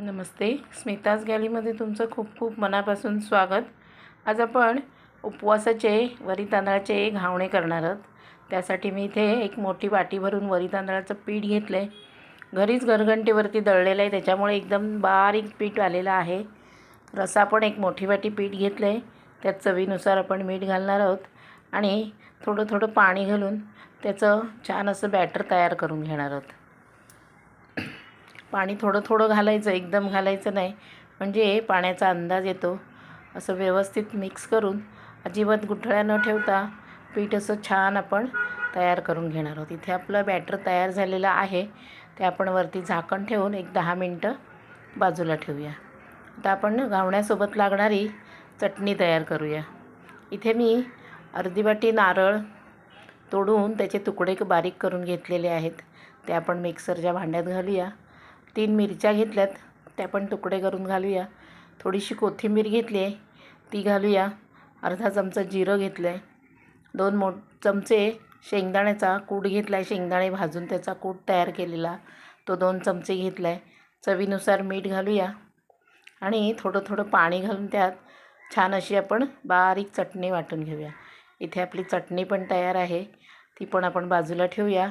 नमस्ते. स्मिताज गॅलीमध्ये तुमचं खूप खूप मनापासून स्वागत. आज आपण उपवासाचे वरी तांदळाचे घावणे करणार आहोत. त्यासाठी मी इथे एक मोठी वाटी भरून वरी तांदळाचं पीठ घेतलं आहे घरीच घरघंटीवरती दळलेलं आहे त्याच्यामुळे एकदम बारीक पीठ आलेलं आहे. रसा पण एक मोठी वाटी पीठ घेतलं आहे त्यात चवीनुसार आपण मीठ घालणार आहोत आणि थोडं थोडं पाणी घालून त्याचं छान असं बॅटर तयार करून घेणार आहोत. पाणी थोडं थोडं घालायचं एकदम घालायचं नाही. म्हणजे पाण्याचा अंदाज येतो. असं व्यवस्थित मिक्स करून अजिबात गुठळ्या न ठेवता पीठ असं छान आपण तयार करून घेणार आहोत. इथे आपलं बॅटर तयार झालेलं आहे. ते आपण वरती झाकण ठेवून एक दहा मिनटं बाजूला ठेवूया. आता आपण घावण्यासोबत लागणारी चटणी तयार करूया. इथे मी अर्धी वाटी नारळ तोडून त्याचे तुकडे बारीक करून घेतलेले आहेत. ते आपण मिक्सरच्या भांड्यात घालूया. तीन मिरच्या घेतल्यात. त्या पण तुकडे करून घालूया. थोडीशी कोथिंबीर घेतली आहे. ती घालूया. अर्धा चमचा जिरं घेतलं आहे दोन मो चमचे शेंगदाण्याचा कूट घेतला आहे शेंगदाणे भाजून त्याचा कूट तयार केलेला तो दोन चमचे घेतला आहे चवीनुसार मीठ घालूया. आणि थोडं थोडं पाणी घालून त्यात छान अशी आपण बारीक चटणी वाटून घेऊया. इथे आपली चटणी पण तयार आहे. ती पण आपण बाजूला ठेवूया.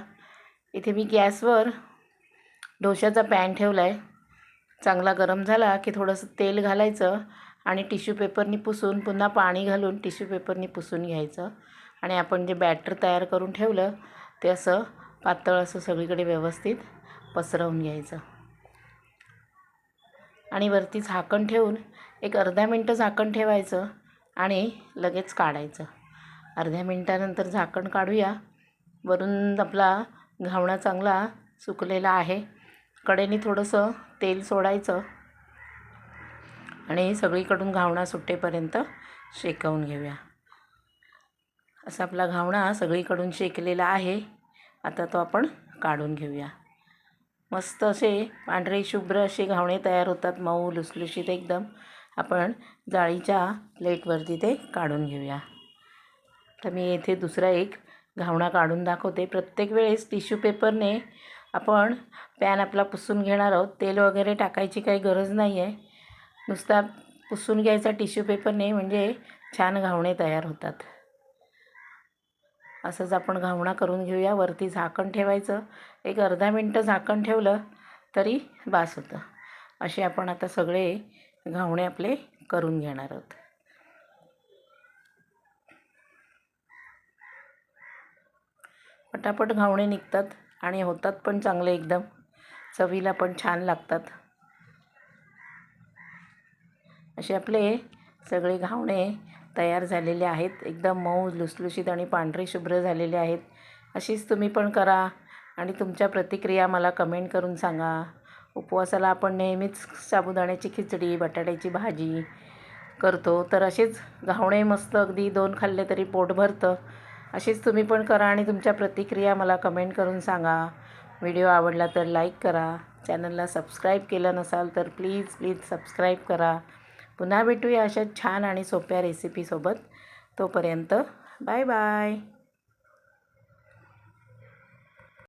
इथे मी गॅसवर डोशाचा पॅन ठेवला आहे चांगला गरम झाला की थोडंसं तेल घालायचं आणि टिश्यू पेपरनी पुसून पुन्हा पाणी घालून टिश्यू पेपरनी पुसून घ्यायचं. आणि आपण जे बॅटर तयार करून ठेवलं ते असं पातळ असं सगळीकडे व्यवस्थित पसरवून घ्यायचं. आणि वरती झाकण ठेवून एक अर्ध्या मिनटं झाकण ठेवायचं आणि लगेच काढायचं. अर्ध्या मिनटानंतर झाकण काढूया. वरून आपला घावणा चांगला सुकलेला आहे. कडेने थोडंसं तेल सोडायचं आणि सगळीकडून घावणा सुट्टेपर्यंत शेकवून घेऊया. असा आपला घावणा सगळीकडून शेकलेला आहे. आता तो आपण काढून घेऊया. मस्त असे पांढरे शुभ्र असे घावणे तयार होतात. मऊ लुसलुशीत एकदम. आपण जाळीच्या प्लेटवरती ते काढून घेऊया. तर मी येथे दुसरा एक घावणा काढून दाखवते. प्रत्येक वेळेस टिश्यू पेपरने आपण पॅन आपला पुसून घेणार आहोत. तेल वगैरे टाकायची काही गरज नाही आहे नुसता पुसून घ्यायचा टिश्यू पेपरने म्हणजे छान घावणे तयार होतात. असंच आपण घावणा करून घेऊया. वरती झाकण ठेवायचं. एक अर्धा मिनटं झाकण ठेवलं तरी बास होतं. असे आपण आता सगळे घावणे आपले करून घेणार आहोत. पटापट घावणे निघतात. आणि होतात पण चांगले एकदम. चवीला पण छान लागतात. असे आपले सगळे घावणे तयार झालेले आहेत. एकदम मऊ लुसलुशीत आणि पांढरे शुभ्र झालेले आहेत. अशीच तुम्ही पण करा आणि तुमच्या प्रतिक्रिया मला कमेंट करून सांगा. उपवासाला आपण नेहमीच साबुदाण्याची खिचडी बटाट्याची भाजी करतो. तर असेच घावणे मस्त अगदी दोन खाल्ले तरी पोट भरतं. अशीच तुम्ही पण करा आणि तुमच्या प्रतिक्रिया मला कमेंट करून सांगा. व्हिडिओ आवडला तर लाईक करा. चॅनलला सबस्क्राईब केलं नसाल तर प्लीज प्लीज सबस्क्राईब करा. पुन्हा भेटूया अशा छान आणि सोप्या रेसिपीसोबत तोपर्यंत बाय बाय.